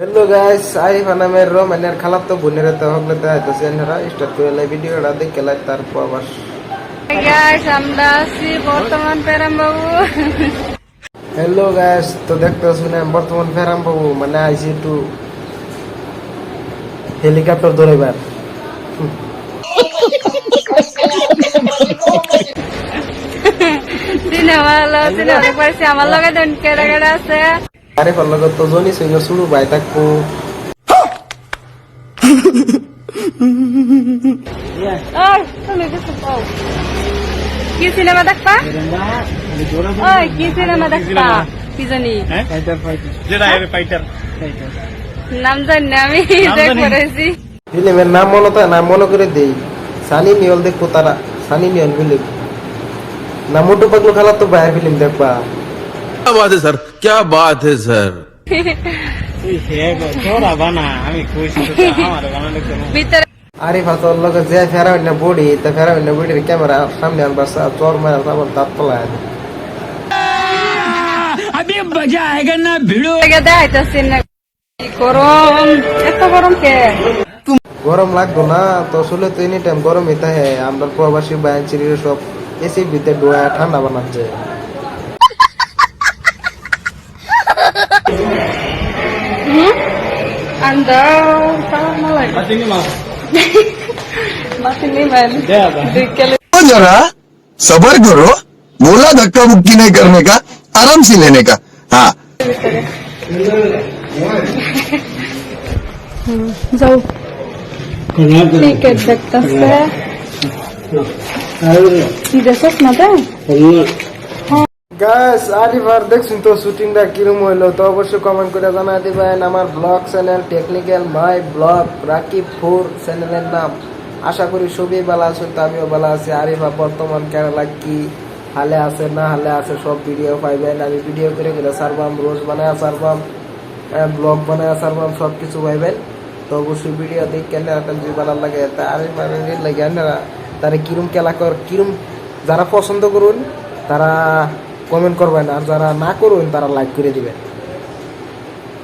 Hello guys Arif নামের রোমানের খালাত তো বোনের তো হগলে তো আইতাছে এনরা স্টার্ট করে ভিডিওটা দেখে লাই তারপর আবার গাইস আমরা আছি বর্তমান প্যারাম বাবু হ্যালো গাইস তো দেখতে শুনেন বর্তমান ফেরাম বাবু মানে আইছি একটু হেলিকপ্টার ধরেবার সিনেমা হলো সিনেমা দেখতে পারছি আমার লগে দেন কেডা কেডা আছে আরে ফল লগত তো জনি সিং শুরু বাই থাকব। কি সিনেমা দেখবা? ওই কি সিনেমা দেখবা? কি জানি। ফাইটার নাম জানি আমি। করেছি ফিল্মের নাম মনে তো নাম মনে করে দেই। সানি নিয়ল দেখব তারা সানি নিয়ল ফিল্ম না মোটু পাগলু খালা তো বাইরে ফিল্ম দেখবা। বাত স্যার ক্যা বাত হে স্যার আরে ফাতর লোক যে ফেরা হইনা বডি তা ফেরা হইনা বডির ক্যামেরা সামনে আনবার চোর মারা তারপর তাপ তোলা আমি মজা না ভিড়ো। দেখাইতাছেন গরম এত গরম কে? গরম লাগতো না তো আসলে তো এনি টাইম গরমই তাহে আমরা প্রবাসী বায়ান সব এসি ভিতরে ডোয়া ঠান্ডা বানাচ্ছে। Andau, assalamualaikum. Mas ini mau. Mas ini man. Ya apa? Dikel. Jora, sabar guru. Mula dhakka mukti nahi karne ka, aram si lene ka. Ha. Jau. Kenapa? Ini kayak dhakta sa. Ini dhakta sa. Ini dhakta sa. গাছ আরিফার দেখছেন তো শুটিংটা কিরম হইল? তো অবশ্যই comment করে জানা দিবেন। আমার blog channel technical my blog Rakib four চ্যানেলের নাম। আশা করি সবই ভালো আছেন তো আমিও ভালো আছি। আরিফা বর্তমান কেরালা কি হালে আছে, না হালে আছে, সব ভিডিও পাইবেন। আমি ভিডিও করে গেলে সারবাম রোজ বানায় সারবাম ব্লগ বানায় সারবাম সব কিছু পাইবেন। তো অবশ্যই ভিডিও দেখে আপনার যদি ভালো লাগে। তা আরিফা লাগে আপনারা, তারা কিরম খেলা কর, কিরম যারা পছন্দ করুন, তারা কমেন্ট করবেন আর যারা না করবেন তারা লাইক করে দিবেন।